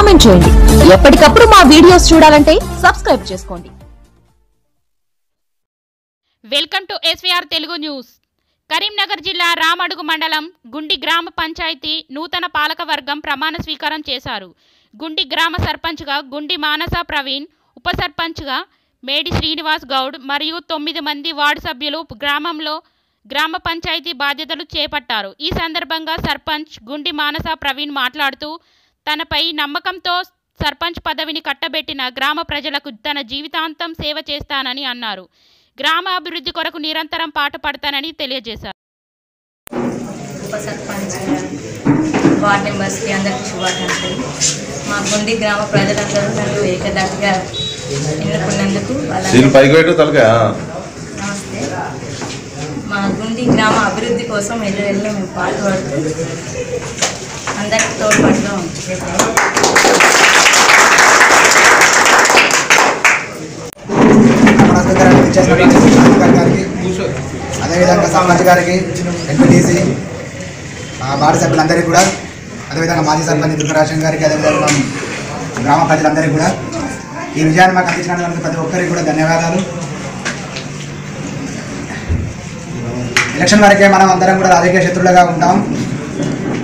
Comment చేయండి. ఎప్పటికప్పుడు మా వీడియోస్ చూడాలంటే సబ్స్క్రైబ్ చేసుకోండి. Welcome to SVR Telugu news. Karimnagar జిల్లా రామడుగు మండలం గుండి గ్రామ పంచాయతీ నూతన పాలక వర్గం ప్రమాణ స్వీకారం చేశారు. గుండి గ్రామ సర్పంచ్గా గుండి మానస ప్రవీణ్ ఉప సర్పంచ్గా మేడి శ్రీనివాస్ గౌడ్ మరియు తొమ్మిది మంది వార్డు సభ్యులు గ్రామంలో గ్రామ పంచాయతీ బాధ్యతలు చేపట్టారు. ఈ సందర్భంగా సర్పంచ్ గుండి మానస ప్రవీణ్ మాట్లాడుతూ తనపై నమ్మకంతో సర్పంచ్ పదవిని కట్టబెట్టిన గ్రామ ప్రజలకు తన జీవితాంతం సేవ చేస్తానని అన్నారు. గ్రామ అభివృద్ధి కొరకు నిరంతరం పాటుపడతానని తెలియజేశారు. ఉప సర్పంచ్ వార్డ్ మెంబర్స్కి అందరికీ శుభాకాంక్షలు. మా గుండి గ్రామ ప్రజలందరూ నన్ను ఏకదాటిగా ఎన్నుకున్నందుకు నమస్తే. మా గుండి గ్రామ అభివృద్ధి కోసం ఎల్లవెల్ల మేము పాటుపడుతూ అందరికి తోడ్పాటుగా గారికి అదేవిధంగా సామాజిక గారికి ఎంపీటీసీ వార్డు సభ్యులందరికీ కూడా అదేవిధంగా మాజీ సర్పంచ్ దుర్గరాజన్ గారికి అదేవిధంగా గ్రామ ప్రజలందరికీ కూడా ఈ విజయాన్ని మాకు అందించినటువంటి ప్రతి ఒక్కరికి కూడా ధన్యవాదాలు. ఎలక్షన్ వరకే మనం అందరం కూడా రాజకీయ శత్రులుగా ఉంటాం.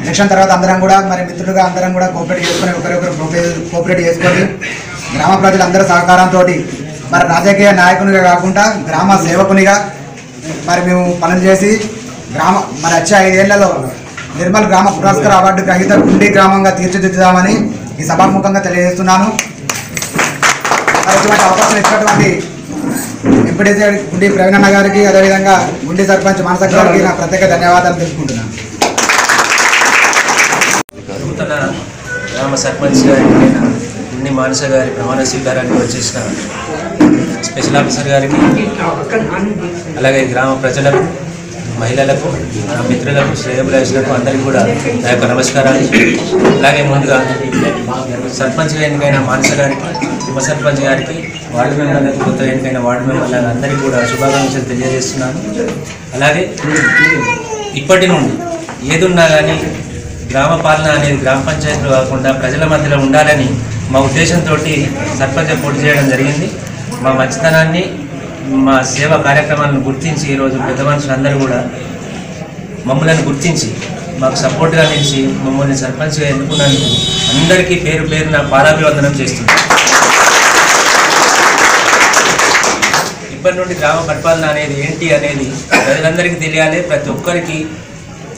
ఎలక్షన్ తర్వాత అందరం కూడా మరి మిత్రులుగా అందరం కూడా కోఆపరేట్ చేసుకొని ఒకరికొకరు కోపే- కోఆపరేట్ చేసుకొని గ్రామ ప్రజలందరి సహకారంతో మరి రాజకీయ నాయకునిగా కాకుండా గ్రామ సేవకునిగా మరి మేము పనులు చేసి గ్రామ మరి వచ్చే ఐదేళ్ళలో నిర్మల్ గ్రామ పురస్కార అవార్డు గ్రహీత గుండీ గ్రామంగా తీర్చిదిద్దుదామని ఈ సభాముఖంగా తెలియజేస్తున్నాను. మరి ఇటువంటి అవకాశం ఇచ్చినటువంటి ఎంపీటీసీ గుండి ప్రవీణన్న గారికి అదేవిధంగా గుండి సర్పంచ్ మానస గారికి నా ప్రత్యేక ధన్యవాదాలు తెలుసుకుంటున్నాను నూతన గ్రామ సర్పంచ్ గారికి ఉండి మానస గారి ప్రమాణ స్వీకారానికి వచ్చేసిన స్పెషల్ ఆఫీసర్ గారికి అలాగే గ్రామ ప్రజలకు మహిళలకు నా మిత్రులకు శ్రేయభిలాషులకు అందరికీ కూడా నా యొక్క నమస్కారాలు. అలాగే ముందుగా సర్పంచ్గా ఎన్నికైన మానస గారికి ఉప సర్పంచ్ గారికి వార్డు మెంబర్లకు కొత్త ఎన్నికైన వార్డు మెంబర్లకు అందరికీ కూడా శుభాకాంక్షలు తెలియజేస్తున్నాను. అలాగే ఇప్పటి నుండి ఏదున్నా కానీ గ్రామ పాలన అనేది గ్రామ పంచాయతీలు కాకుండా ప్రజల మధ్యలో ఉండాలని మా ఉద్దేశంతో సర్పంచ్ పోటీ చేయడం జరిగింది. మా మంచితనాన్ని మా సేవా కార్యక్రమాలను గుర్తించి ఈరోజు పెద్ద మనుషులందరూ కూడా మమ్మల్ని గుర్తించి మాకు సపోర్ట్గా నిలిచి మమ్మల్ని సర్పంచ్గా ఎన్నుకున్నందుకు అందరికీ పేరు పేరు నా పాదాభివందనం చేస్తున్నాను ఇప్పటి నుండి గ్రామ పరిపాలన అనేది ఏంటి అనేది ప్రజలందరికీ తెలియాలి. ప్రతి ఒక్కరికి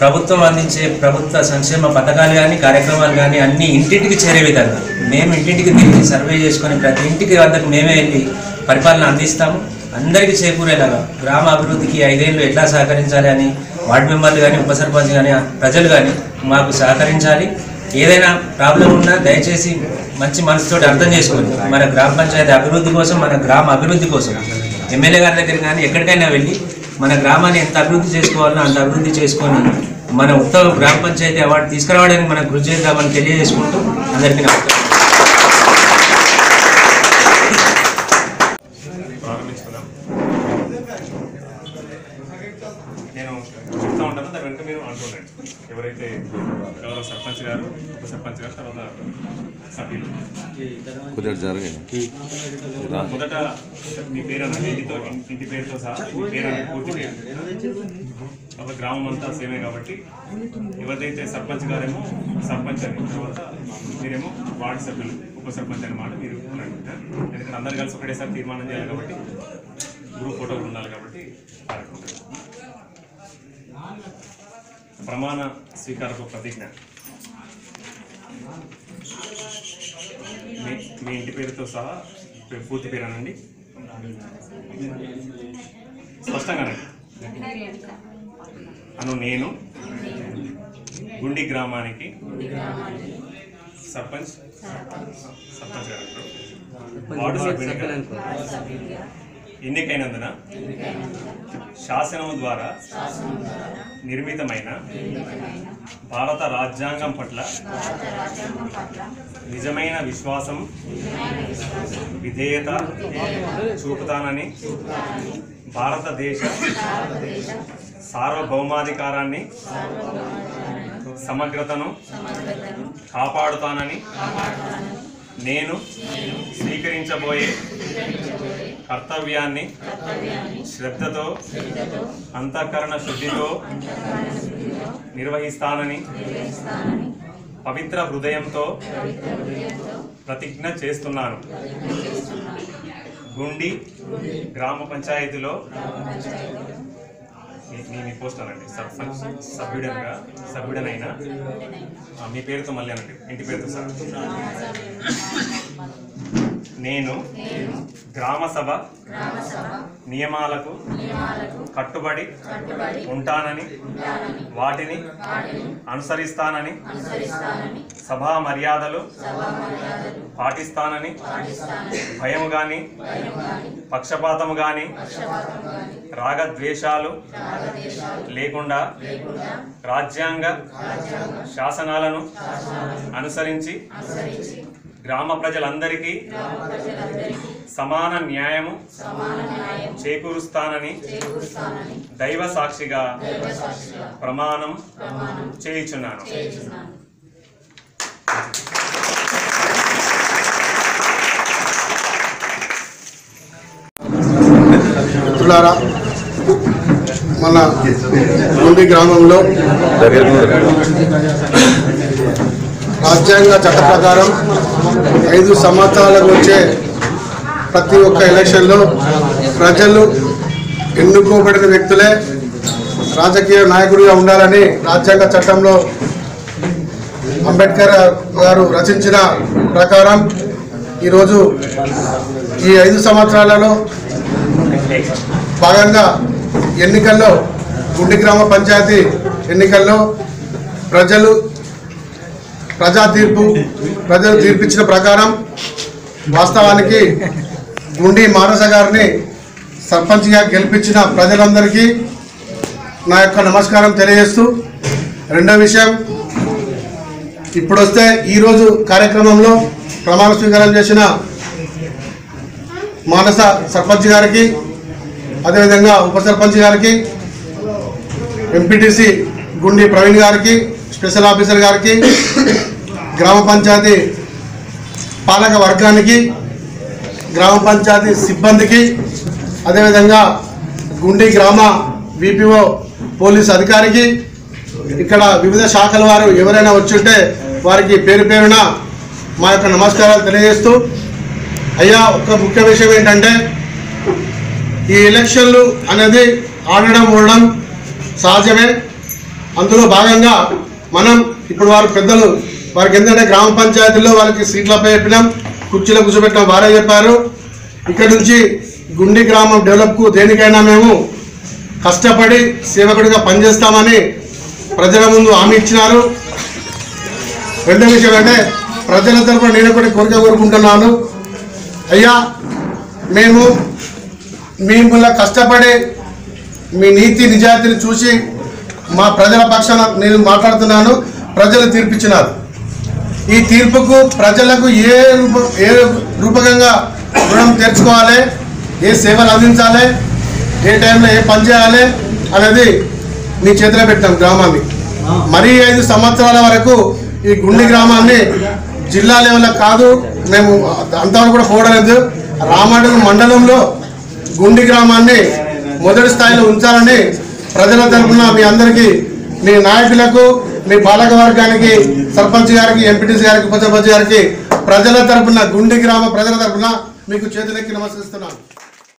ప్రభుత్వం అందించే ప్రభుత్వ సంక్షేమ పథకాలు కానీ కార్యక్రమాలు కానీ అన్ని ఇంటింటికి చేరే విధంగా మేము ఇంటింటికి తిరిగి సర్వే చేసుకొని ప్రతి ఇంటికి వద్దకు మేమే వెళ్ళి పరిపాలన అందిస్తాము. అందరికీ చేకూరేలాగా గ్రామ అభివృద్ధికి ఐదేళ్ళు ఎట్లా సహకరించాలి అని వార్డు మెంబర్లు కానీ ఉప సర్పంచ్ కానీ ప్రజలు కానీ మాకు సహకరించాలి. ఏదైనా ప్రాబ్లం ఉన్నా దయచేసి మంచి మనసుతో అర్థం చేసుకోండి మన గ్రామ పంచాయతీ అభివృద్ధి కోసం మన గ్రామ అభివృద్ధి కోసం ఎమ్మెల్యే గారి దగ్గర కానీ ఎక్కడికైనా వెళ్ళి మన గ్రామాన్ని ఎంత అభివృద్ధి చేసుకోవాలో అంత అభివృద్ధి చేసుకొని మన ఉత్తమ గ్రామ పంచాయతీ అవార్డు తీసుకురావడానికి మనం కృషి చేద్దామని తెలియజేసుకుంటూ అందరికీ నమస్కారం ప్రారంభించుకుందాం నేను చెప్తా ఉంటాను దాని వెనుక మీరు అనుకోండి ఎవరైతే గౌరవ సర్పంచ్ గారు ఉప సర్పంచ్ గారు తర్వాత సభ్యులు జరిగింది. మొదట మీ పేరు ఇంటితో ఇంటి పేరుతో సహా మీ పేరు పూర్తి ఒక గ్రామం అంతా సేమే కాబట్టి ఎవరిదైతే సర్పంచ్ గారేమో సర్పంచ్ అని తర్వాత మీరేమో వార్డు సభ్యులు ఉప సర్పంచ్ అనమాట మీరు ఎందుకంటే అందరు కలిసి ఒకటేసారి తీర్మానం చేయాలి కాబట్టి గ్రూప్ ఫోటోలు ఉండాలి కాబట్టి ప్రమాణ స్వీకారపు ప్రతిజ్ఞ. మీ ఇంటి పేరుతో సహా పూర్తి పేరు అనండి స్పష్టంగానండి అను నేను గుండి గ్రామానికి సర్పంచ్ సర్పంచ్ గారు. వార్డు సభ్యునిగా ఎన్నికైనందున శాసనం ద్వారా నిర్మితమైన భారత రాజ్యాంగం పట్ల నిజమైన విశ్వాసం విధేయత చూపుతానని భారతదేశ సార్వభౌమాధికారాన్ని సమగ్రతను కాపాడుతానని నేను స్వీకరించబోయే కర్తవ్యాన్ని శ్రద్ధతో అంతఃకరణ శుద్ధితో నిర్వహిస్తానని పవిత్ర హృదయంతో ప్రతిజ్ఞ చేస్తున్నాను. గుండి గ్రామ పంచాయతీలో మీ- మీ మీ పోస్ట్ అనండి. సర్పంచ్ సభ్యుడనగా సభ్యుడనైన? మీ పేరుతో మళ్ళీ అనండి. ఇంటి పేరుతో సార్. నేను గ్రామ సభ నియమాలకు కట్టుబడి ఉంటానని వాటిని అనుసరిస్తానని సభా మర్యాదలు పాటిస్తానని భయం గాని పక్షపాతము గాని రాగద్వేషాలు లేకుండా రాజ్యాంగ శాసనాలను అనుసరించి గ్రామ ప్రజలందరికీ సమాన న్యాయము చేకూరుస్తానని దైవ సాక్షిగా ప్రమాణం చేయుచున్నాను. మిత్రులారా మన గుండి గ్రామంలో రాజ్యాంగ చట్ట ప్రకారం ఐదు సంవత్సరాలకు వచ్చే ప్రతి ఒక్క ఎలక్షన్లో ప్రజలు ఎన్నుకోబడిన వ్యక్తులే రాజకీయ నాయకుడిగా ఉండాలని రాజ్యాంగ చట్టంలో అంబేద్కర్ గారు రచించిన ప్రకారం ఈరోజు ఈ ఐదు సంవత్సరాలలో భాగంగా ఎన్నికల్లో గుండి గ్రామ పంచాయతీ ఎన్నికల్లో ప్రజలు ప్రజా తీర్పు ప్రజలు తీర్పిచ్చిన ప్రకారం వాస్తవానికి గుండి మానస గారిని సర్పంచ్గా గెలిపించిన ప్రజలందరికీ నా యొక్క నమస్కారం తెలియజేస్తూ రెండో విషయం ఇప్పుడు వస్తే ఈరోజు కార్యక్రమంలో ప్రమాణ స్వీకారం చేసిన మానస సర్పంచ్ గారికి అదేవిధంగా ఉప సర్పంచ్ గారికి ఎంపీటీసీ గుండి ప్రవీణ్ గారికి స్పెషల్ ఆఫీసర్ గారికి గ్రామ పంచాయతీ పాలక వర్గానికి గ్రామ పంచాయతీ సిబ్బందికి అదేవిధంగా గుండి గ్రామ విపిఓ పోలీస్ అధికారికి ఇక్కడ వివిధ శాఖల వారు ఎవరైనా వచ్చుంటే వారికి పేరు పేరున మా యొక్క నమస్కారాలు తెలియజేస్తూ అయ్యా ఒక ముఖ్య విషయం ఏంటంటే ఈ ఎలక్షన్లు అనేది ఆడడం ఉండడం సహజమే. అందులో భాగంగా మనం ఇప్పుడు వారు పెద్దలు వారికి ఏంటంటే గ్రామ పంచాయతీలో వాళ్ళకి సీట్లపై చెప్పినాం కుర్చీలో కూర్చోబెట్టినాం వారే చెప్పారు. ఇక్కడ నుంచి గుండి గ్రామం డెవలప్కు దేనికైనా మేము కష్టపడి సేవకుడిగా పనిచేస్తామని ప్రజల ముందు హామీ ఇచ్చినారు. రెండో విషయం అంటే ప్రజల తరఫున నేను కూడా కోరిక కోరుకుంటున్నాను. అయ్యా మేము మిమ్మల్ని కష్టపడి మీ నీతి నిజాయితీని చూసి మా ప్రజల పక్షాన నేను మాట్లాడుతున్నాను. ప్రజలు తీర్పిచ్చినారు. ఈ తీర్పుకు ప్రజలకు ఏ రూప ఏ రూపకంగా రుణం తీర్చుకోవాలి ఏ సేవలు అందించాలి ఏ టైంలో ఏ పని చేయాలి అనేది మీ చేతిలో పెట్టాం గ్రామాన్ని. మరీ ఐదు సంవత్సరాల వరకు ఈ గుండి గ్రామాన్ని జిల్లా లెవెల్లో కాదు మేము అంతవరకు కూడా పోవడలేదు. రామాడు మండలంలో గుండి గ్రామాన్ని మొదటి స్థాయిలో ఉంచాలని ప్రజల తరఫున మీ అందరికీ మీ నాయకులకు మీ పాలక వర్గానికి సర్పంచ్ గారికి ఎంపీటీసీ గారికి ఉప గారికి ప్రజల తరపున గుండి గ్రామ ప్రజల తరపున మీకు చేతులెక్కి నమస్కరిస్తున్నాను.